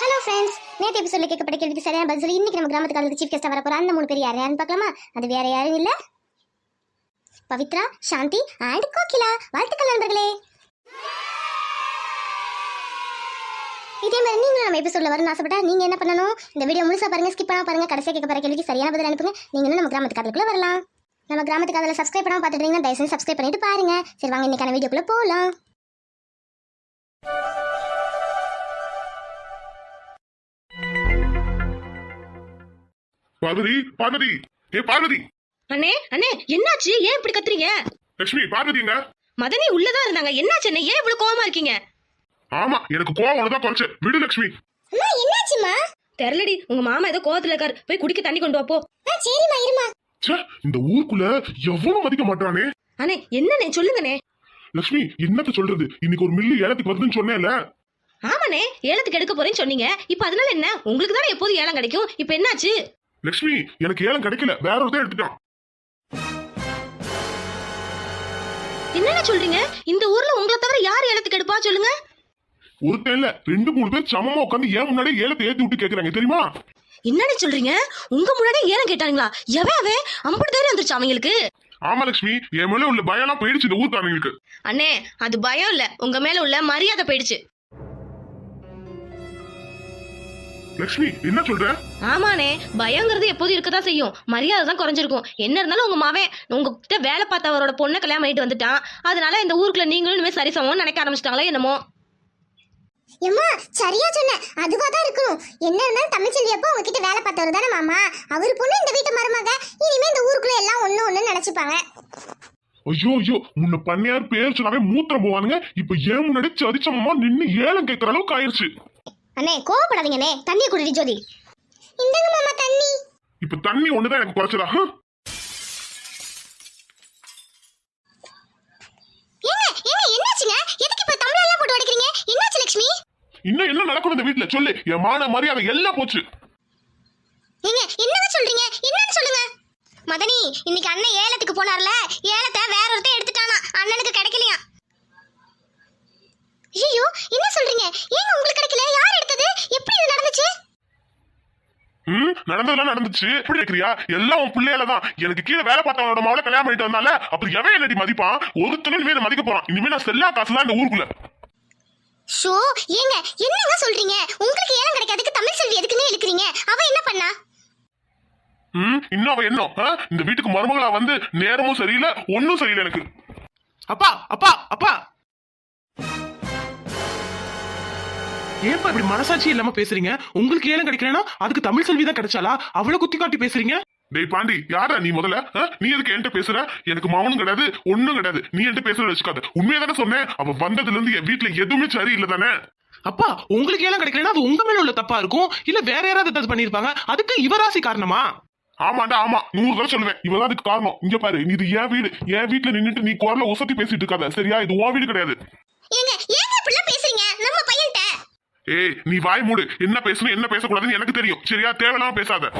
Hello friends நேற்று எபிசோட்ல கேட்கப்பட்ட கேள்விக்கு சரியான பதில் சொல்லி இன்னைக்கு நம்ம கிராமத்துக்கு சீஃப் கெஸ்ட்டாக வரப்போற அந்த மூணு பேர் யார்? யாருன்னு பார்க்கலாமா? அது வேற யாரும் இல்ல. பவித்ரா சாந்தி அண்ட் கோகிலா. வாழ்த்துக்கள் நண்பர்களே. இதே மாதிரி நீங்களும் நம்ம எபிசோட்ல வரணும்னு ஆசைப்பட்டா நீங்க என்ன பண்ணணும்? இந்த வீடியோ முழுசா பாருங்க ஸ்கிப் பண்ணாம பாருங்க கடைசியாக கேட்க போற கேள்விக்கு சரியான பதில் அனுப்புங்க. நீங்களும் நம்ம கிராமத்து கதைக்குள்ள வரலாம். நம்ம கிராமத்துக்கு அதில் சப்ஸ்கிரைப் பண்ணாம பார்த்துட்டீங்கன்னா தயவுசெய்து சப்ஸ்கிரைப் பண்ணிட்டு பாருங்க. சரி வாங்க இன்னைக்கான வீடியோக்குள்ள போகலாம் பார்வதி பார்வதி. ஏ பார்வதி. அண்ணே அண்ணே என்னாச்சு? ஏன் இப்படி கத்துறீங்க? லட்சுமி பார்வதிங்க மதனி உள்ளதா இருந்தாங்க. என்னாச்சு அண்ணே ஏன் இவ்வளவு கோவமா இருக்கீங்க? ஆமா எனக்கு கோவம் ஒண்ணுதான் குறைச்சு. விடு லட்சுமி அம்மா என்னாச்சுமா தெரியலடி உங்க மாமா ஏதோ கோவத்துல இருக்காரு. போய் குடிக்க தண்ணி கொண்டு வாப்போ ஆ சரிம்மா இருமா ச்சே இந்த ஊருக்குள்ள எவனும் மதிக்க மாட்டானே அண்ணே என்னண்ணே சொல்லுங்கண்ணே. லட்சுமி என்னத்த சொல்றது? இன்னைக்கு ஒரு மில்லு ஏலத்துக்கு வருதுன்னு சொன்னேன்ல. ஆமாண்ணே ஏலத்துக்கு எடுக்க போறேன்னு சொன்னீங்க. இப்ப அதனால என்ன? உங்களுக்கு தானே எப்போதும் ஏலம் கிடைக்கும். இப்ப என்னாச்சு? லட்சுமி எனக்கு ஏலம் கிடைக்கல. வேற ஒருத்தன் எடுத்துட்டான். என்னண்ணே சொல்றீங்க? இந்த ஊர்ல உங்களை தவிர யார் ஏலத்துக்கு எடுப்பா? சொல்லுங்க. ஒருத்தன் இல்ல ரெண்டு மூணு பேர் சமமா உட்காந்து ஏன் முன்னாடி ஏலத்தை ஏத்தி விட்டு கேக்குறாங்க தெரியுமா? என்னண்ணே சொல்றீங்க? உங்க முன்னாடி ஏலம் கேட்டாங்களா எவன் அவன் அம்பது தைரியம் வந்துருச்சு அவங்களுக்கு? ஆமா லட்சுமி என் மேல உள்ள பயம்லாம் போயிடுச்சு இந்த ஊர்க்காரங்களுக்கு. அண்ணே அது பயம் இல்ல. உங்க மேல உள்ள மரியாதை போயிடுச்சு. லட்சுமி என்ன சொல்ற? ஆமாண்ணே பயங்கிறது எப்போதும் இருக்கதான் செய்யும். மரியாதை தான் குறைஞ்சிருக்கும். என்ன இருந்தாலும் உங்க மவன் உங்ககிட்ட வேலை பார்த்தவரோட பொண்ணை கல்யாணம் பண்ணிட்டு வந்துட்டான். அதனால இந்த ஊருக்குள்ள நீங்களும் இனிமே சரிசமம்னு நினைக்க ஆரம்பிச்சிட்டாங்களோ என்னமோ. எம்மா சரியா சொன்ன. அதுவா தான் இருக்கணும். என்ன இருந்தாலும் தமிழ்ச்செல்வி அப்போ உங்ககிட்ட வேலை பார்த்தவர் தானே மாமா. அவர் பொண்ணு இந்த வீட்டு மருமக. இனிமே இந்த ஊருக்குள்ள எல்லாம் ஒண்ணு ஒண்ணு நினைச்சுப்பாங்க. ஐயோ ஐயோ முன்ன பண்ணையார் பேர் சொன்னாவே மூத்திரம் போவானுங்க. இப்ப ஏன் முன்னாடி சரிச்சமமா நின்னு ஏலம் கேட்கற அளவுக்கு ஆயிருச்சு. அண்ணே கோவப்படாதீங்கண்ணே தண்ணியை குடிடி ஜோதி. இந்தங்க மாமா தண்ணி. இப்ப தண்ணி ஒண்ணுதான் எனக்கு குறைச்சதா? ஏங்க ஏங்க என்னாச்சுங்க? எதுக்கு இப்ப தமிழ் எல்லாம் போட்டு அடிக்கிறீங்க என்னாச்சு லட்சுமி இன்னும் என்ன நடக்கும் இந்த வீட்டுல சொல்லு. என் மான மரியாதை எல்லாம் போச்சு. ஏங்க என்னங்க சொல்றீங்க? என்னன்னு சொல்லுங்க. மதனி இன்னைக்கு அண்ணன் ஏலத்துக்கு போனார்ல ஏலத்தை வேற ஒருத்தன் எடுத்துட்டானா அண்ணனுக்கு கிடைக்கலையா ஐயோ என்ன சொல்றீங்க ஏங்க உங்களுக்கு கிடைக்கல யார் எடுத்தது எப்படி இது நடந்துச்சு ம் நடந்ததெல்லாம் நடந்துச்சு. எப்படி இருக்கிறியா? எல்லாம் உன் பிள்ளையால தான் எனக்கு கீழே வேலை பார்த்தவனோட மவளை கல்யாணம் பண்ணிட்டு வந்தால அப்படி எவன் என்னடி மதிப்பான்? ஒருத்தனும் இனிமே மதிக்க போறான். இனிமே நான் செல்லா காசு தான் இந்த ஊருக்குள்ள. ஷோ ஏங்க என்னங்க சொல்றீங்க? உங்களுக்கு ஏலம் கிடைக்காதுக்கு தமிழ் செல்வி எதுக்குன்னு இழுக்கிறீங்க? அவ என்ன பண்ணா? ம் இன்னும் அவன் என்ன? ஆ? இந்த வீட்டுக்கு மருமகளா வந்து நேரமும் சரியில்லை ஒன்னும் சரியில்லை எனக்கு. அப்பா அப்பா அப்பா! ஏன்பா இப்படி மனசாட்சி இல்லாம பேசுறீங்க? உங்களுக்கு ஏலம் கிடைக்கலனா அதுக்கு தமிழ் செல்வி தான் கிடைச்சாலா அவ்வளவு குத்தி காட்டி பேசுறீங்க? டேய் பாண்டி யாரா நீ முதல்ல? நீ எதுக்கு என்கிட்ட பேசுற? எனக்கு மவனும் கிடையாது ஒண்ணும் கிடையாது. நீ என்கிட்ட பேசுற வச்சுக்காத. உண்மையா தானே சொன்னேன். அவ வந்ததுல இருந்து என் வீட்டுல எதுவுமே சரியில்லை தானே? அப்பா உங்களுக்கு ஏலம் கிடைக்கலனா அது உங்க மேல உள்ள தப்பா இருக்கும்? இல்ல வேற யாராவது ஏதாவது பண்ணிருப்பாங்க அதுக்கு இவராசி காரணமா? ஆமாண்டா ஆமா. நூறு தடவை சொல்லுவேன். இவதான் அதுக்கு காரணம். இங்க பாரு இது என் வீடு. என் வீட்டுல நின்னுட்டு நீ குரல உசத்தி பேசிட்டு இருக்காத. சரியா? இது உன் வீடு கிடையாது. ஏங்க ஏங்க இப்படிலாம் பேசுறீங்க? ஏய் நீ வாய் மூடு. என்ன பேசணும் என்ன பேசக்கூடாதுன்னு எனக்கு தெரியும். சரியா? தேவையில்லாம பேசாத.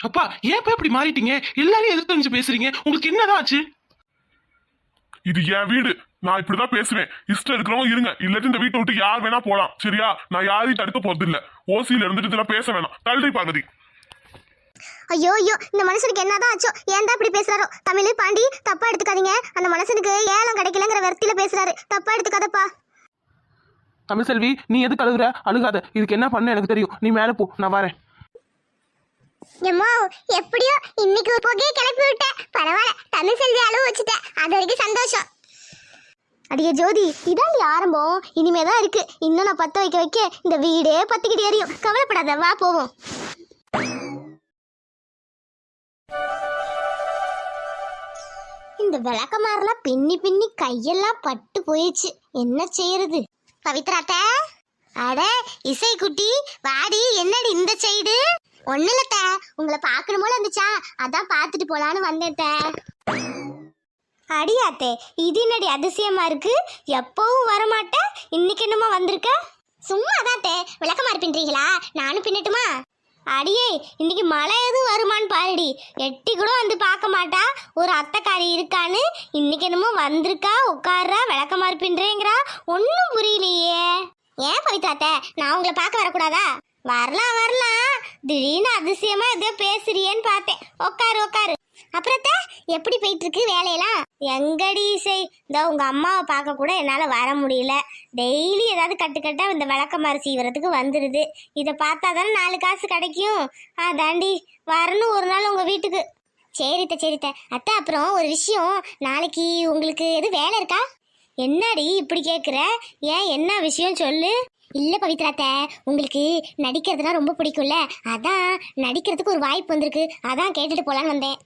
அப்பா ஏன்ப்பா இப்படி மாறிட்டீங்க? எல்லாரையும் எதிர்த்து தெரிஞ்சு பேசுறீங்க. உங்களுக்கு என்னதான் ஆச்சு? இது என் வீடு. நான் இப்படிதான் பேசுவேன். இஷ்டம் இருக்கிறவங்க இருங்க. இல்லாட்டி இந்த வீட்டை விட்டு யார் வேணா போலாம். சரியா? நான் யாரையும் தடுக்க போறது இல்ல ஓசியில இருந்துட்டு இதெல்லாம் பேச வேணாம். தள்ளி பார்வதி. ஐயோ ஐயோ இந்த மனுஷனுக்கு என்னதான் ஆச்சோ? ஏன் தான் இப்படி பேசுறாரோ? தமிழ் பாண்டி தப்பா எடுத்துக்காதீங்க. அந்த மனுஷனுக்கு ஏலம் கிடைக்கலங்கிற வெறுத்தில பேசுறாரு. தப்பா எடுத்துக்காதப்பா. தமிழ் செல்வி நீ எதுக்கு அழுகுற? அழுகாத. இதுக்கு என்ன பண்ண எனக்கு தெரியும். நீ மேல போ. நான் வரேன். எம்மோ எப்படியோ இன்னைக்கு ஒரு கிளப்பி விட்ட பரவாயில்ல. தமிழ் செல்வி அளவு அது வரைக்கும் சந்தோஷம். அடியே ஜோதி இதாண்டி ஆரம்பம். இனிமே தான் இருக்கு. இன்னும் நான் பத்த வைக்க வைக்க இந்த வீடே பத்திக்கிட்டு எரியும். கவலைப்படாத வா போவோம். இந்த விளக்கமாரெல்லாம் பின்னி பின்னி கையெல்லாம் பட்டு போயிடுச்சு. என்ன செய்யறது? பவித்ராத்த அட இசை குட்டி வாடி என்னடி இந்த சைடு? ஒண்ணு இல்லத்த உங்களை பார்க்கணும் போல இருந்துச்சா? அதான் பார்த்துட்டு போலான்னு வந்தேன் அடியாத்தே இது என்னடி அதிசயமா இருக்கு? எப்பவும் வரமாட்டேன் இன்னைக்கு என்னமா வந்திருக்க? சும்மா அதாத்தே விளக்கமா இருப்பின்றீங்களா? நானும் பின்னட்டுமா? அடியே இன்னைக்கு மழை எதுவும் வருமான்னு பாருடி. எட்டி கூட வந்து பார்க்க மாட்டா. ஒரு அத்தைக்காரி இருக்கான்னு இன்னைக்கு என்னமோ வந்திருக்கா உட்கார்றா விளக்கமா இருப்பின்றேங்கிறா ஒன்றும் புரியலையே. ஏன் பவித்ராத்த நான் உங்களை பார்க்க வரக்கூடாதா? வரலாம் வரலாம். திடீர்னு அதிசயமா எதோ பேசுறியேன்னு பார்த்தேன். உட்காரு உட்காரு. அப்புறத்த எப்படி போயிட்டு இருக்கு வேலையெல்லாம்? எங்கடி இசை? இந்த உங்க அம்மாவை பார்க்க கூட என்னால வர முடியல. டெய்லி ஏதாவது கட்டுக்கட்டா இந்த விளக்கமாறு செய்வதுக்கு வந்துடுது இதை பார்த்தா தானே நாலு காசு கிடைக்கும். ஆ தாண்டி வரணும் ஒரு நாள் உங்க வீட்டுக்கு. சரித்த சரித்த. அத்தை அப்புறம் ஒரு விஷயம். நாளைக்கு உங்களுக்கு எது வேலை இருக்கா? என்னடி இப்படி கேட்குற ஏன் என்ன விஷயம் சொல்லு? இல்லை பவித்ராத்த உங்களுக்கு நடிக்கிறதுனா ரொம்ப பிடிக்கும்ல. அதான் நடிக்கிறதுக்கு ஒரு வாய்ப்பு வந்திருக்கு. அதான் கேட்டுட்டு போகலான்னு வந்தேன்.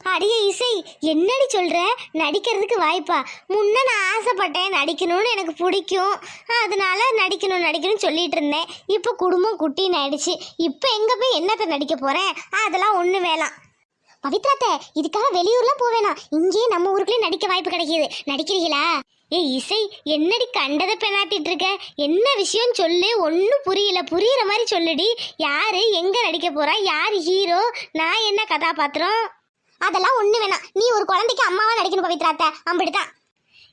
அடியே இசை என்னடி சொல்கிற நடிக்கிறதுக்கு வாய்ப்பா. முன்ன நான் ஆசைப்பட்டேன் நடிக்கணும்னு எனக்கு பிடிக்கும். அதனால நடிக்கணும் நடிக்கணும்னு சொல்லிட்டு இருந்தேன். இப்போ குடும்பம் குட்டின்னு ஆயிடுச்சு. இப்போ எங்கே போய் என்னத்தை நடிக்க போகிறேன் அதெல்லாம் ஒன்று வேணாம். பவித்ராத்த இதுக்காக வெளியூர்லாம் போவேணாம். இங்கேயே நம்ம ஊருக்குள்ளே நடிக்க வாய்ப்பு கிடைக்கிது. நடிக்கிறீங்களா? ஏ இசை என்னடி கண்டதை பெண்ணாத்திட்டு இருக்க என்ன விஷயம் சொல்லு? ஒன்றும் புரியல. புரியுற மாதிரி சொல்லுடி. யாரு? எங்க நடிக்க போறா? யார் ஹீரோ நான் என்ன கதாபாத்திரம்? அதெல்லாம் ஒண்ணு வேணாம். நீ ஒரு குழந்தைக்கு அம்மாவா நடிக்கணும் பவித்ராத்த அப்படிதான்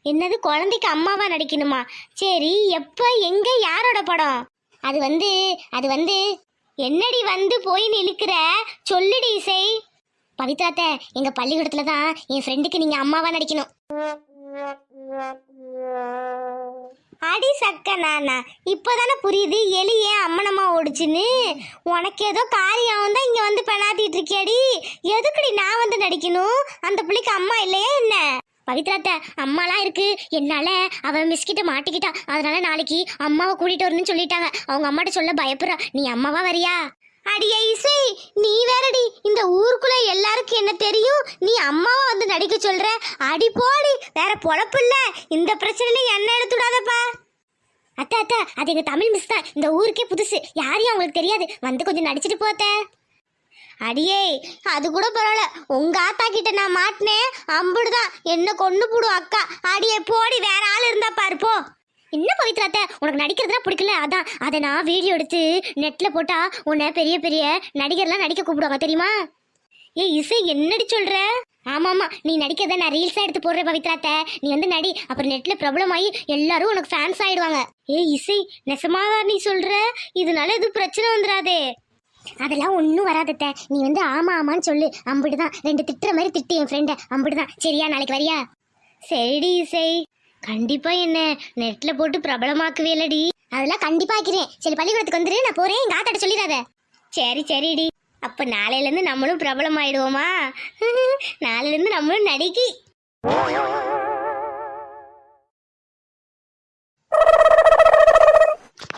என்னது? குழந்தைக்கு அம்மாவா நடிக்கணுமா? சரி எப்ப எங்க யாரோட படம்? அது வந்து அது வந்து என்னடி வந்து போய் நிலுக்கிற? சொல்லுடி இசை. பவித்ராத்த எங்க பள்ளிக்கூடத்துல தான் என் ஃப்ரெண்டுக்கு நீங்க அம்மாவா நடிக்கணும். அடி சக்க நானா. இப்போதானே புரியுது எலி ஏன் அம்மனம்மா ஓடுச்சுன்னு? உனக்கு ஏதோ காரியம் தான் இங்க வந்து பெணாத்திட்டு இருக்கியாடி? எதுக்குடி நான் வந்து நடிக்கணும்? அந்த பிள்ளைக்கு அம்மா இல்லையா என்ன? பவித்ராத்த அம்மாலாம் இருக்கு. என்னால அவ மிஸ்கிட்ட மாட்டிக்கிட்டா. அதனால நாளைக்கு அம்மாவை கூட்டிட்டு வரணும்னு சொல்லிட்டாங்க. அவங்க அம்மாட்ட சொல்ல பயப்படுறா. நீ அம்மாவா வரியா? அடியே இசை நீ வேறடி இந்த ஊருக்குள்ள எல்லாருக்கும் என்ன தெரியும்? நீ அம்மாவை வந்து நடிக்க சொல்ற? அடி போடி வேற பொழப்பு இல்ல. இந்த பிரச்சனையில என்ன எடுத்துடாதப்பா அத்தா அத்தா அது எங்க தமிழ் மிஸ் தான். இந்த ஊருக்கே புதுசு. யாரையும் அவங்களுக்கு தெரியாது. வந்து கொஞ்சம் நடிச்சிட்டு போத்த அடியே அது கூட பரவாயில்ல. உங்க ஆத்தா கிட்ட நான் மாட்டினேன். அம்புடுதான். என்ன கொண்டு போடும் அக்கா. அடியே போடி வேற ஆள் இருந்தா பாருப்போ என்ன பவித்ராத்த உனக்கு நடிக்கிறதுனா பிடிக்கல? அதான் அதை நான் வீடியோ எடுத்து நெட்டில் போட்டால் உன்னை பெரிய பெரிய நடிகர்லாம் நடிக்க கூப்பிடுவாங்க தெரியுமா? ஏய் இசை என்னடி சொல்கிற ஆமாம்மா நீ நடிக்கிறத நான் ரீல்ஸாக எடுத்து போடுறேன் பவித்ராத்த நீ வந்து நடி அப்புறம் நெட்டில் ப்ராப்ளம் ஆகி எல்லாரும் உனக்கு ஃபேன்ஸ் ஆகிடுவாங்க ஏய் இசை நெசமாக நீ சொல்கிற இதனால எதுவும் பிரச்சனை வந்துடாதே அதெல்லாம் ஒன்றும் வராதத்த நீ வந்து ஆமா ஆமான்னு சொல்லு. அம்பிடுதான். ரெண்டு திட்டுற மாதிரி திட்டு என் ஃப்ரெண்டை அம்பிடுதான். சரியா நாளைக்கு வரியா? சரிடி இசை. கண்டிப்பா என்ன? நெட்ல போட்டு பிரபலமாக்குவேலடி. அதெல்லாம் கண்டிப்பா ஆக்கிறேன் சரி பள்ளிக்கூடத்துக்கு வந்துரு. நான் போறேன். எங்க ஆத்தாட்ட சொல்லிடாத. சரி சரிடி. அப்ப நாளையில இருந்து நம்மளும் பிரபலம் ஆயிடுவோமா நாளையில இருந்து நம்மளும் நடிக்கி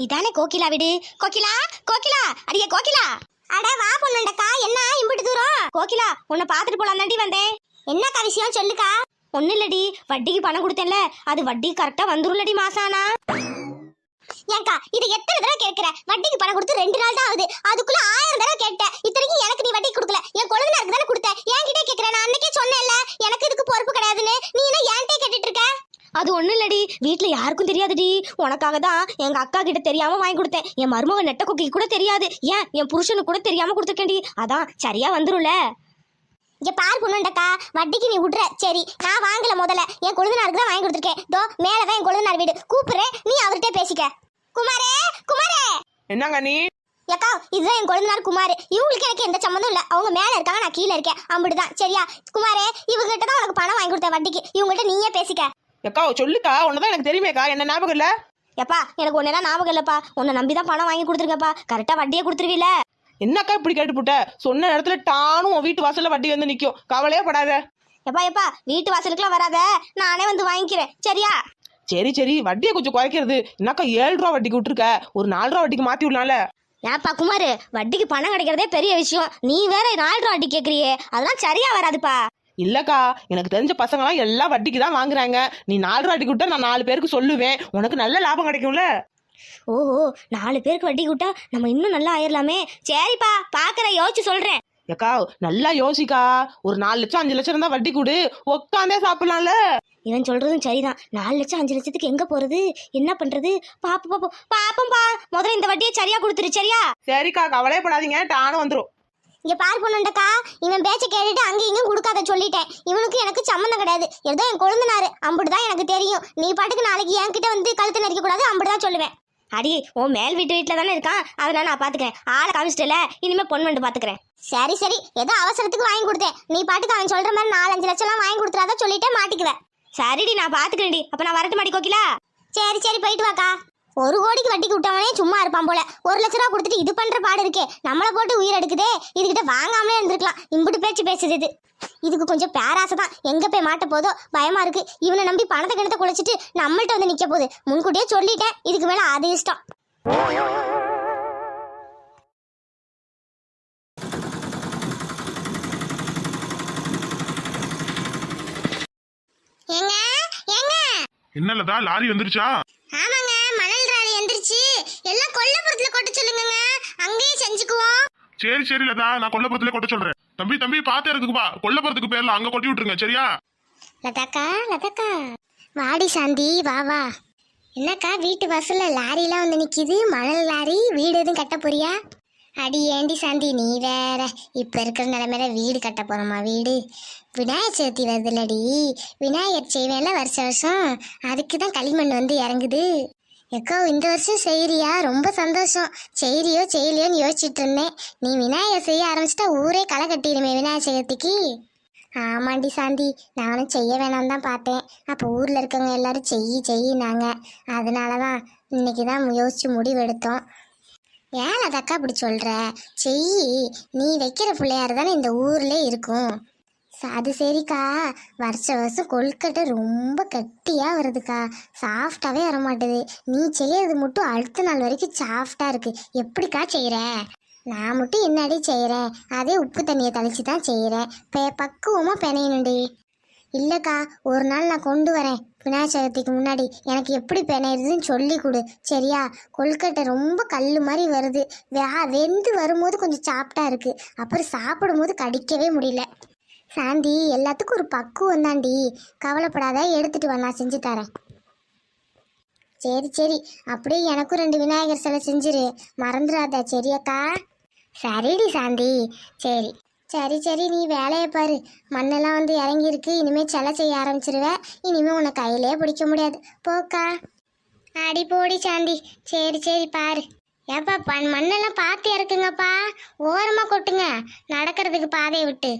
இதானே கோகிலா வீடு? கோகிலா? கோகிலா? அடியே கோகிலா. அட வா பொண்ணுண்டக்கா. என்ன? இம்பிட்டு தூரம். கோகிலா உன்னை பார்த்துட்டு போலாம் தாண்டி வந்தேன். என்னக்கா விஷயம்? சொல்லுக்கா. ஒன்னும் இல்லடி வட்டிக்கு பணம் கொடுத்தேன்ல அது வட்டி கரெக்டா வந்துரும்லடி மாசானா. ஏன்க்கா இது எத்தனை தடவை கேட்கிற? வட்டிக்கு பணம் கொடுத்து ரெண்டு நாள் தான் ஆகுது. அதுக்குள்ள ஆயிரம் தடவை கேட்டேன். இத்தனைக்கும் எனக்கு நீ வட்டி கொடுக்கல. என் குழந்தைக்கு தானே கொடுத்த. என்கிட்ட கேட்கிறேன் நான் அன்னைக்கே சொன்னேன்ல எனக்கு இதுக்கு பொறுப்பு கிடையாதுன்னு. நீ என்ன என்கிட்ட கேட்டுட்டு இருக்க? அது ஒன்றும் இல்லடி. வீட்டில் யாருக்கும் தெரியாதுடி. உனக்காக தான் எங்கள் அக்கா கிட்ட தெரியாமல் வாங்கி கொடுத்தேன். என் மருமக நெட்ட குக்கிக்கு கூட தெரியாது. ஏன்? என் புருஷனுக்கு கூட தெரியாமல் கொடுத்துருக்கேன்டி. அதான் சரியாக வந்துரும்ல. இங்க பார் பொண்ணுண்டக்கா வட்டிக்கு நீ விட்ற சரி நான் வாங்கல முதல்ல. என் கொழுந்தனாருக்கு தான் வாங்கி கொடுத்துருக்கேன். தோ மேலதான் என் கொழுந்தனார் வீடு. கூப்பிடுறேன் நீ அவர்கிட்ட பேசிக்க. குமாரே குமாரே! என்னங்க நீ? ஏக்கா இதுதான் என் கொழுந்தனார் குமார். இவங்களுக்கு எனக்கு எந்த சம்மந்தம் இல்ல. அவங்க மேல இருக்காங்க நான் கீழே இருக்கேன். அப்படிதான் சரியா? குமாரே இவங்ககிட்ட தான் உனக்கு பணம் வாங்கி கொடுத்தேன் வட்டிக்கு. இவங்ககிட்ட நீயே பேசிக்க. எக்கா சொல்லுக்கா. உன்னதான் எனக்கு தெரியுமேக்கா. என்ன ஞாபகம் இல்ல? எப்பா எனக்கு ஒன்னெல்லாம் ஞாபகம் இல்லப்பா. உன்னை நம்பி தான் பணம் வாங்கி கொடுத்துருங்கப்பா கரெக்டா வட்டியே கொடுத்துருவீல என்னக்கா இப்படி கேட்டுப்புட்ட? சொன்ன நேரத்துல டானும் உன் வீட்டு வாசல்ல வட்டி வந்து நிக்கும். கவலையே படாத. எப்பா எப்பா வீட்டு வாசலுக்குலாம் வராத. நானே வந்து வாங்கிக்கிறேன். சரியா? சரி சரி. வட்டியை கொஞ்சம் குறைக்கிறது. என்னக்கா ஏழு ரூபா வட்டிக்கு விட்டுருக்க? ஒரு நாலு ரூபா வட்டிக்கு மாத்தி விடலாம்ல? ஏப்பா குமார் வட்டிக்கு பணம் கிடைக்கிறதே பெரிய விஷயம். நீ வேற நாலு ரூபா வட்டி கேட்குறியே அதெல்லாம் சரியா வராதுப்பா. இல்லக்கா எனக்கு தெரிஞ்ச பசங்களாம் எல்லாம் வட்டிக்கு தான் வாங்குறாங்க. நீ நாலு ரூபா வட்டிக்கு விட்டா நான் நாலு பேருக்கு சொல்லுவேன். உனக்கு நல்ல லாபம் கிடைக்கும்ல? ஓஹோ நாலு பேருக்கு வட்டி விட்டா நம்ம இன்னும் நல்லா ஆயிரலாமே. சரிப்பா பாக்குற யோசிச்சு சொல்றேன். ஏக்கா நல்லா யோசிக்கா. ஒரு நாலு லட்சம் அஞ்சு லட்சம் இருந்தா வட்டி கொடு. உக்காந்தே சாப்பிடலாம்ல. இவன் சொல்றதும் சரிதான். நாலு லட்சம் அஞ்சு லட்சத்துக்கு எங்க போறது? என்ன பண்றது? பாப்போம் பாப்போம். பாப்போம்பா முதல்ல இந்த வட்டியை சரியா கொடுத்துரு சரியா? சரிக்கா கவலையே படாதீங்க டானும் வந்துரும். இங்க பார் பொண்ணுண்டக்கா இவன் பேச்ச கேட்டுட்டு அங்க இங்கேயும் கொடுக்காத சொல்லிட்டேன். இவனுக்கு எனக்கு சம்மந்தம் கிடையாது. ஏதோ என் கொழுந்தனாரு. அம்புட்டுதான் எனக்கு தெரியும். நீ பாட்டுக்கு நாளைக்கு என்கிட்ட வந்து கழுத்து நெரிக்க கூடாது அம்புட்டுதான் சொல்லுவேன். அடி உன் மேல் வீட்டு வீட்டில் தானே இருக்கான். அதனால நான் பார்த்துக்கிறேன் ஆளை காமிச்சிட்டல இனிமே பொண்ணு வந்து பார்த்துக்கிறேன் சரி சரி. ஏதோ அவசரத்துக்கு வாங்கி கொடுத்தேன். நீ பாட்டுக்கு அவன் சொல்ற மாதிரி நாலஞ்சு லட்சம்லாம் வாங்கி கொடுத்துறாத சொல்லிட்டே மாட்டிக்குவேன் சரிடி நான் பார்த்துக்கிறேன்டி அப்போ நான் வரட்டு மாடி கோக்கிலா சரி சரி. போயிட்டு வாக்கா. ஒரு கோடிக்கு வட்டிக்கு விட்டவனே சும்மா இருப்பான் போல. ஒரு லட்ச ரூபா கொடுத்துட்டு இது பண்ற பாடு இருக்கே. நம்மளை போட்டு உயிர் எடுக்குதே. இதுகிட்ட வாங்காமலே இருந்திருக்கலாம். இம்புட்டு பேச்சு பேசுது இது. இதுக்கு கொஞ்சம் பேராசை தான் எங்க போய் மாட்ட போதோ பயமா இருக்கு. இவனை நம்பி பணத்தை கிணத்தை குளிச்சிட்டு நம்மள்ட்ட வந்து நிக்க போகுது. முன்கூட்டியே சொல்லிட்டேன். இதுக்கு மேல அது இஷ்டம். ஏங்க என்னலதா லாரி வந்துருச்சா? எந்திரிச்சு எல்லாம் கொல்லப்புறத்துல கொட்ட சொல்லுங்கங்க. அங்கேயே செஞ்சுக்குவோம். சரி சரி லதா. நான் கொல்லப்புறத்துல கொட்ட சொல்றேன். தம்பி தம்பி பாத்து இருக்குப்பா கொல்லப்புறத்துக்கு பேர்ல அங்க கொட்டி விட்டுருங்க சரியா? லதாக்கா லதாக்கா. வாடி சாந்தி. வா வா. என்னக்கா வீட்டு வாசல்ல லாரிலாம் வந்து நிக்குது. மணல் லாரி வீடு எதுவும் கட்ட போறியா? அடி ஏண்டி சாந்தி நீ வேற. இப்ப இருக்கிற நிலைமையில வீடு கட்ட போறோமா வீடு? விநாயகர் சதுர்த்தி வருதுல்லடி. விநாயகர் செய்வேன்ல வருஷ வருஷம் அதுக்கு தான் களிமண் வந்து இறங்குது. எக்கோ இந்த வருஷம் செய்கிறியா ரொம்ப சந்தோஷம். செய்கிறியோ செய்யலையோன்னு யோசிச்சுட்டு இருந்தேன். நீ விநாயகர் செய்ய ஆரம்பிச்சிட்டா ஊரே களை கட்டிடுமே விநாயகர் சதுர்த்திக்கு. ஆமாண்டி சாந்தி நானும் செய்ய வேணாம் தான் பார்த்தேன். அப்போ ஊரில் இருக்கவங்க எல்லாரும் செய்யி செய்யினாங்க. அதனால தான் இன்னைக்கு தான் யோசிச்சு முடிவு எடுத்தோம். ஏன் அதக்கா இப்படி சொல்கிற செய்யி நீ வைக்கிற பிள்ளையார் தானே இந்த ஊர்லேயே இருக்கும். அது சரிக்கா. வருஷ வருஷம் கொழுக்கட்டை ரொம்ப கட்டியாக வருதுக்கா. சாஃப்டாகவே வரமாட்டுது. நீ செய்யறது மட்டும் அடுத்த நாள் வரைக்கும் சாஃப்டாக இருக்குது எப்படிக்கா செய்கிற நான் மட்டும் என்னடி செய்கிறேன் அதே உப்பு தண்ணியை தெளிச்சு தான் செய்கிறேன் பே பக்குவமாக பிணையணுண்டி இல்லைக்கா ஒரு நாள் நான் கொண்டு வரேன். விநாயகர் சதுர்த்திக்கு முன்னாடி. எனக்கு எப்படி பிணையிறதுன்னு சொல்லி கொடு. சரியா? கொழுக்கட்டை ரொம்ப கல் மாதிரி வருது. வே- வெந்து வரும்போது கொஞ்சம் சாப்பிட்டா இருக்குது அப்புறம் சாப்பிடும்போது கடிக்கவே முடியல. சாந்தி எல்லாத்துக்கும் ஒரு பக்குவம் தாண்டி கவலைப்படாத எடுத்துட்டு வா நான் செஞ்சு தரேன். சரி சரி. அப்படியே எனக்கும் ரெண்டு விநாயகர் சிலை செஞ்சிரு. மறந்துடாத சரியாக்கா சரிடி சாந்தி. சரி. சரி சரி நீ வேலையை பாரு. மண்ணெல்லாம் வந்து இறங்கியிருக்கு. இனிமேல் சிலை செய்ய ஆரம்பிச்சிருவேன் இனிமேல் உன்னை கையிலே பிடிக்க முடியாது. போக்கா அடி போடி சாந்தி. சரி சரி பாரு. ஏப்பா பண் மண்ணெல்லாம் பார்த்து இறக்குங்கப்பா. ஓரமாக கொட்டுங்க. நடக்கிறதுக்கு பாதையை விட்டு.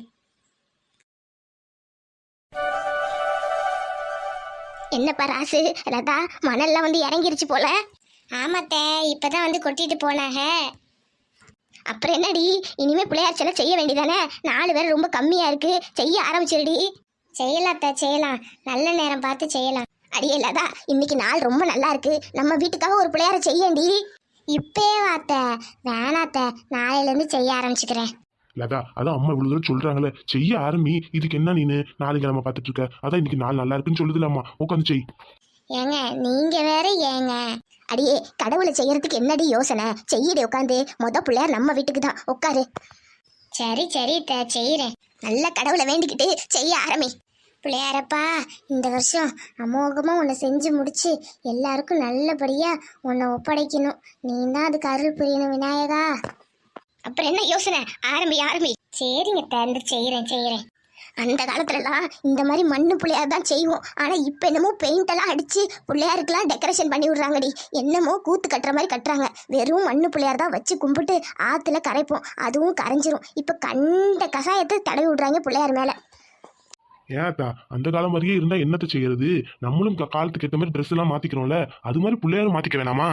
என்னப்பா ராசு லதா மணல்லாம் வந்து இறங்கிருச்சு போல. ஆமாத்தே இப்பதான் வந்து கொட்டிட்டு போனாங்க. அப்புறம் என்னடி இனிமே பிள்ளையார் சிலை செய்ய வேண்டியதானே? நாலு பேர் ரொம்ப கம்மியா இருக்கு. செய்ய ஆரம்பிச்சிருடி. செய்யலாத்தா செய்யலாம். நல்ல நேரம் பார்த்து செய்யலாம். அடியே லதா இன்னைக்கு நாள் ரொம்ப நல்லா இருக்கு. நம்ம வீட்டுக்காக ஒரு பிள்ளையார செய்யண்டி இப்பே வாத்த வேணாத்த நாளையிலேருந்து செய்ய ஆரம்பிச்சுக்கிறேன். லதா அதான் அம்மா இவ்வளவு தூரம் சொல்றாங்களே. செய்ய ஆரம்பி இதுக்கு என்ன நீனு? நாளைக்கு நம்ம பார்த்துட்டு இருக்க அதான் இன்னைக்கு நாள் நல்லா இருக்குன்னு சொல்லுதுல அம்மா உட்காந்து செய். ஏங்க நீங்க வேற ஏங்க? அடியே கடவுளை செய்யறதுக்கு என்னடி யோசனை? செய்யடி உட்காந்து மொத பிள்ளையார் நம்ம வீட்டுக்கு தான். உட்காரு சரி சரி த செய்யறேன் நல்ல கடவுளை வேண்டிக்கிட்டு செய்ய ஆரம்பி. பிள்ளையாரப்பா இந்த வருஷம் அமோகமா உன்னை செஞ்சு முடிச்சு எல்லாருக்கும் நல்லபடியா உன்னை ஒப்படைக்கணும். நீ தான் அதுக்கு அருள் புரியணும் விநாயகா. அப்புறம் என்ன யோசனை? ஆரம்பி ஆரம்பி. சரிங்க தந்து செய்கிறேன் செய்கிறேன் அந்த காலத்துலலாம் இந்த மாதிரி மண்ணு பிள்ளையார் தான் செய்வோம். ஆனால் இப்போ என்னமோ பெயிண்ட் எல்லாம் அடித்து பிள்ளையாருக்கெல்லாம் டெக்கரேஷன் பண்ணி விட்றாங்கடி. என்னமோ கூத்து கட்டுற மாதிரி கட்டுறாங்க. வெறும் மண்ணு பிள்ளையார் தான் வச்சு கும்பிட்டு ஆற்றுல கரைப்போம். அதுவும் கரைஞ்சிரும். இப்போ கண்ட கஷாயத்தை தடவி விட்றாங்க பிள்ளையார் மேலே. ஏத்தா அந்த காலம் மாதிரியே இருந்தால் என்னத்தை செய்யறது? நம்மளும் காலத்துக்கு ஏற்ற மாதிரி ட்ரெஸ் எல்லாம் அது மாதிரி பிள்ளையாரும் மாற்றிக்க வேணாமா?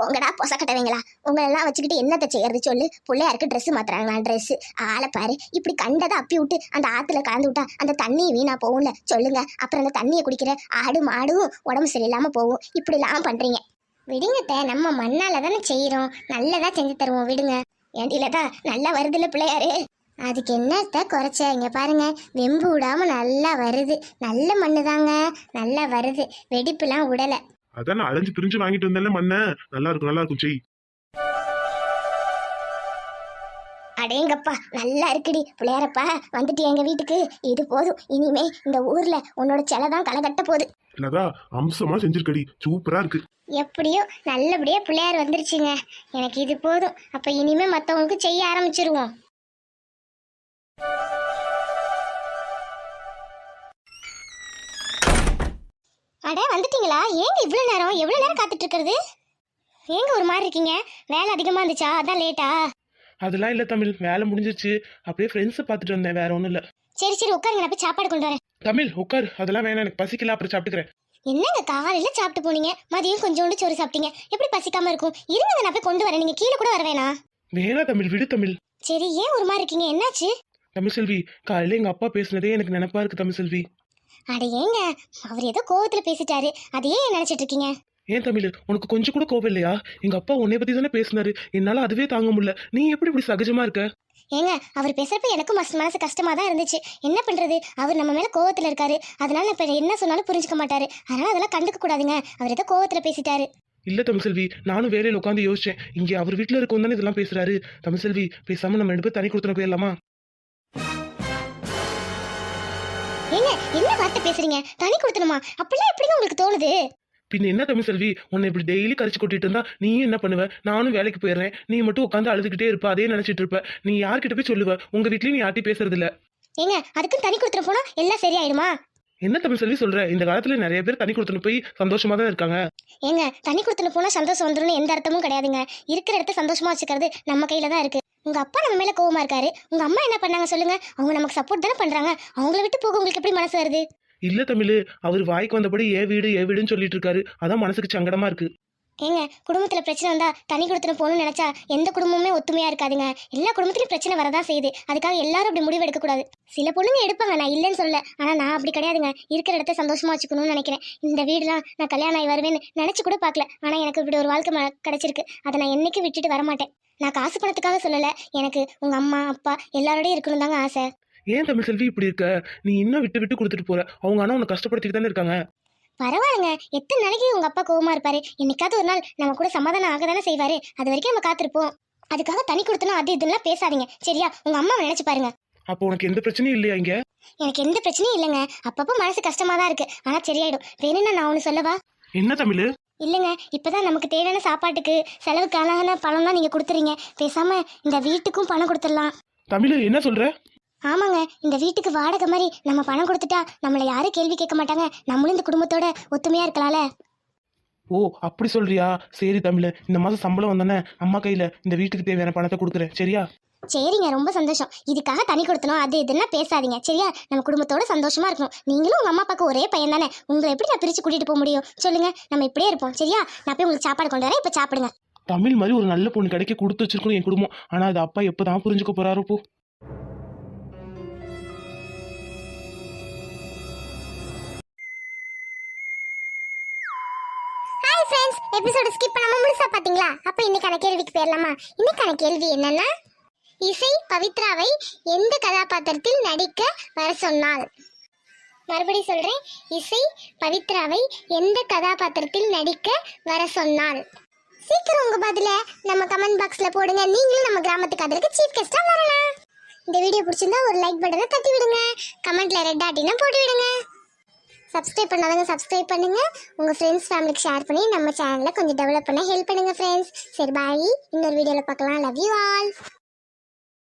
போங்கடா பொசக்கட்டவங்களா உங்களெல்லாம் வச்சுக்கிட்டு என்னத்தை செய்யறது சொல்லு. பிள்ளையாருக்கு ட்ரெஸ் மாத்துறாங்களா ட்ரெஸ் ஆளை பாரு. இப்படி கண்டதை அப்பி விட்டு அந்த ஆத்துல கலந்து விட்டா அந்த தண்ணியை வீணா போகும்ல. சொல்லுங்க. அப்புறம் அந்த தண்ணியை குடிக்கிற ஆடு மாடும் உடம்பு சரியில்லாம போகும். இப்படிலாம் பண்றீங்க. விடுங்கத்த நம்ம மண்ணால தானே செய்யறோம் நல்லதா செஞ்சு தருவோம். விடுங்க. ஏண்டிலதா நல்லா வருதுல்ல பிள்ளையாரு. அதுக்கு என்னத்த குறைச்ச? இங்கே பாருங்க. வெம்பு விடாமல் நல்லா வருது. நல்ல மண்ணு தாங்க நல்லா வருது. வெடிப்புலாம் விடலை அதான் நான் அலைஞ்சு பிரிஞ்சு வாங்கிட்டு வந்தேன்ல மண்ண. நல்லா இருக்கும் நல்லா இருக்கும் செய். அடேங்கப்பா நல்லா இருக்குடி. பிள்ளையாரப்பா வந்துட்டு எங்க வீட்டுக்கு? இது போதும். இனிமே இந்த ஊர்ல உன்னோட செலை தான் களை கட்ட போகுது. லதா அம்சமா செஞ்சிருக்கடி. சூப்பரா இருக்கு. எப்படியோ நல்லபடியா பிள்ளையார் வந்துருச்சுங்க. எனக்கு இது போதும். அப்ப இனிமே மத்தவங்களுக்கு செய்ய ஆரம்பிச்சிருவோம். அட வந்துட்டீங்களா? ஏங்க இவ்வளவு நேரம்? எவ்வளவு நேரம் காத்துட்டு இருக்கிறது ஏங்க ஒரு மாதிரி இருக்கீங்க? வேலை அதிகமா இருந்துச்சா? அதான் லேட்டா. அதெல்லாம் இல்ல தமிழ். வேலை முடிஞ்சிருச்சு. அப்படியே ஃப்ரெண்ட்ஸை பார்த்துட்டு வந்தேன். வேற ஒண்ணும் இல்ல. சரி சரி உட்காருங்க. நான் போய் சாப்பாடு கொண்டு வரேன். தமிழ் உட்கார். அதெல்லாம் வேணாம். எனக்கு பசிக்கல. அப்புறம் சாப்பிட்டுக்கிறேன். என்னங்க காலையில சாப்பிட்டு போனீங்க? மதியம் கொஞ்சோண்டு சோறு சாப்பிட்டீங்க. எப்படி பசிக்காம இருக்கும்? இருங்க நான் போய் கொண்டு வரேன். நீங்க கீழே கூட வர வேணாம். வேணா தமிழ் விடு தமிழ். சரி ஏன் ஒரு மாதிரி இருக்கீங்க? என்னாச்சு? தமிழ் செல்வி காலையில எங்க அப்பா பேசுனதே எனக்கு நினைப்பா இருக்கு தமிழ் செல்வி. அட ஏங்க அவர் ஏதோ கோவத்துல பேசிட்டாரு. அதையே ஏன் நினைச்சிட்டு இருக்கீங்க ஏன் தமிழ் உனக்கு கொஞ்சம் கூட கோவம் இல்லையா? எங்க அப்பா உன்னை பத்தி தானே பேசினாரு. என்னால அதுவே தாங்க முடியல. நீ எப்படி இப்படி சகஜமா இருக்க? ஏங்க அவர் பேசுறப்ப எனக்கும் மனசு மனசு கஷ்டமா தான் இருந்துச்சு. என்ன பண்றது? அவர் நம்ம மேல கோவத்துல இருக்காரு. அதனால இப்ப என்ன சொன்னாலும் புரிஞ்சுக்க மாட்டாரு. அதனால அதெல்லாம் கண்டுக்க கூடாதுங்க. அவர் ஏதோ கோவத்துல பேசிட்டாரு. இல்ல தமிழ்செல்வி நானும் வேலையில உட்காந்து யோசிச்சேன். இங்க அவர் வீட்டுல இருக்கும் தானே இதெல்லாம் பேசுறாரு. தமிழ்செல்வி பேசாம நம்ம ரெண்டு பேரும் தனி கொடுத்துட போயிடலாமா ஏங்க என்ன வார்த்தை பேசுறீங்க? தனி கொடுத்தணுமா அப்படிலாம் எப்படிங்க உங்களுக்கு தோணுது? பின்ன என்ன தமிழ்செல்வி உன்னை இப்படி டெய்லி கரிச்சு கொட்டிட்டு இருந்தா நீயும் என்ன பண்ணுவ? நானும் வேலைக்கு போயிடுறேன். நீ மட்டும் உட்காந்து அழுதுகிட்டே இருப்ப அதே நினைச்சிட்டு இருப்ப. நீ யார்கிட்ட போய் சொல்லுவ? உங்க வீட்லயும் நீ யார்ட்டையும் பேசுறது இல்ல. ஏங்க அதுக்கும் தனி கொடுத்துட்டு போனா எல்லாம் சரியாயிடுமா? என்ன தமிழ்செல்வி சொல்ற? இந்த காலத்துல நிறைய பேர் தனி கொடுத்துட்டு போய் சந்தோஷமா தான் இருக்காங்க. ஏங்க தனி கொடுத்துட்டு போனா சந்தோஷம் வந்துரும்னு எந்த அர்த்தமும் கிடையாதுங்க. இருக்கிற இடத்த சந்தோஷமா வச்சுக்கிறது நம்ம கையில தான் இருக்கு. உங்க அப்பா நம்ம மேல கோவமா இருக்காரு. உங்க அம்மா என்ன பண்ணாங்க சொல்லுங்க. அவங்க நமக்கு சப்போர்ட் தானே பண்றாங்க. அவங்கள விட்டு போக உங்களுக்கு எப்படி மனசு வருது? இல்ல தமிழ் அவர் வாய்க்கு வந்தபடி ஏ வீடு ஏ வீடுன்னு சொல்லிட்டு இருக்காரு. அதான் மனசுக்கு சங்கடமா இருக்கு. ஏங்க குடும்பத்துல பிரச்சனை வந்தா தனி கொடுத்துட்டு போகணும்னு நினைச்சா எந்த குடும்பமுமே ஒத்துமையா இருக்காதுங்க. எல்லா குடும்பத்திலும் பிரச்சனை வரதான் செய்யுது. அதுக்காக எல்லாரும் அப்படி முடிவு எடுக்க கூடாது. சில பொண்ணுங்க எடுப்பாங்க நான் இல்லைன்னு சொல்லல. ஆனா நான் அப்படி கிடையாதுங்க. இருக்கிற இடத்த சந்தோஷமா வச்சுக்கணும்னு நினைக்கிறேன். இந்த வீடுலாம் நான் கல்யாணம் ஆகி வருவேன்னு நினைச்சு கூட பார்க்கல. ஆனா எனக்கு இப்படி ஒரு வாழ்க்கை கிடைச்சிருக்கு. அதை நான் என்னைக்கும் விட்டுட்டு வர மாட்டேன் நான் காசு பணத்துக்காக சொல்லல. எனக்கு உங்க அம்மா அப்பா எல்லாரோடய இருக்கணும் தாங்க ஆசை. ஏன் தமிழ்செல்வி இப்படி இருக்க? நீ இன்னும் விட்டு விட்டு கொடுத்துட்டு போற. அவங்க ஆனா உன்னை கஷ்டப்படுத்திட்டு தானே இருக்காங்க. பரவாயில்லைங்க. எத்தனை நாளைக்கு உங்க அப்பா கோவமா இருப்பாரு? என்னைக்காவது ஒரு நாள் நம்ம கூட சமாதானம் ஆக தானே செய்வாரு. அது வரைக்கும் நம்ம காத்திருப்போம். அதுக்காக தனி கொடுத்தனும் அது இதுலாம் பேசாதீங்க. சரியா? உங்க அம்மாவை நினைச்சு பாருங்க. அப்போ உனக்கு எந்த பிரச்சனையும் இல்லையா இங்க? எனக்கு எந்த பிரச்சனையும் இல்லைங்க. அப்பப்போ மனசு கஷ்டமா தான் இருக்கு. ஆனா சரியாயிடும். வேணும்னா நான் ஒன்று சொல்லவா? என்ன தமிழ்? இல்லைங்க இப்பதான் நமக்கு தேவையான சாப்பாட்டுக்கு செலவுக்கான பணம் தான் நீங்க கொடுத்துறீங்க. பேசாம இந்த வீட்டுக்கும் பணம் கொடுத்துடலாம். தமிழ் என்ன சொல்ற? ஆமாங்க இந்த வீட்டுக்கு வாடகை மாதிரி நம்ம பணம் கொடுத்துட்டா நம்மளை யாரும் கேள்வி கேட்க மாட்டாங்க. நம்மளும் இந்த குடும்பத்தோட ஒத்துமையா இருக்கலாம்ல. ஓ அப்படி சொல்றியா? சரி தமிழ் இந்த மாசம் சம்பளம் வந்தானே அம்மா கையில இந்த வீட்டுக்கு தேவையான பணத்தை கொடுக்குறேன். சரியா? சரிங்க ரொம்ப சந்தோஷம். இதுக்காக தனி கொடுத்தனும் அது இதுன்னா பேசாதீங்க சரியா? நம்ம குடும்பத்தோட சந்தோஷமா இருக்கணும். நீங்களும் உங்க அம்மா அப்பாவுக்கு ஒரே பையன் தானே? உங்களை எப்படி நான் பிரிச்சு கூட்டிட்டு போக முடியும்? சொல்லுங்க நம்ம இப்படியே இருப்போம் சரியா? நான் போய் உங்களுக்கு சாப்பாடு கொண்டு வரேன் இப்ப சாப்பிடுங்க. தமிழ் மாதிரி ஒரு நல்ல பொண்ணு கிடைக்க கொடுத்து வச்சிருக்கணும் என் குடும்பம். ஆனா அது அப்பா எப்பதான் புரிஞ்சுக்க போறாரோ போ. எபிசோட ஸ்கிப் பண்ணாம முழுசா பாத்தீங்களா? அப்ப இன்னைக்கான கேள்விக்கு போயிடலாமா? இன்னைக்கான கேள்வி என்னன்னா இசை பவித்ராவை எந்த கதாபாத்திரத்தில் நடிக்க வர சொன்னாள்? மறுபடி சொல்றேன். இசை பவித்ராவை எந்த கதாபாத்திரத்தில் நடிக்க வர சொன்னாள்? சீக்கிரம் உங்க பதில நம்ம கமெண்ட் பாக்ஸ்ல போடுங்க. நீங்களும் நம்ம கிராமத்து கதலுக்கு சீஃப் கெஸ்டா வரலாம். இந்த வீடியோ பிடிச்சிருந்தா ஒரு லைக் பட்டனை தட்டி விடுங்க. கமெண்ட்ல ரெட் ஆட்டினா போட்டு விடுங்க. சப்ஸ்கிரைப் பண்ணாதவங்க சப்ஸ்கிரைப் பண்ணுங்க. உங்க ஃப்ரெண்ட்ஸ் ஃபேமிலிக்கு ஷேர் பண்ணி நம்ம சேனலை கொஞ்சம் டெவலப் பண்ண ஹெல்ப் பண்ணுங்க ஃப்ரெண்ட்ஸ் சரி பாய் இன்னொரு வீடியோவில் பார்க்கலாம். Love you all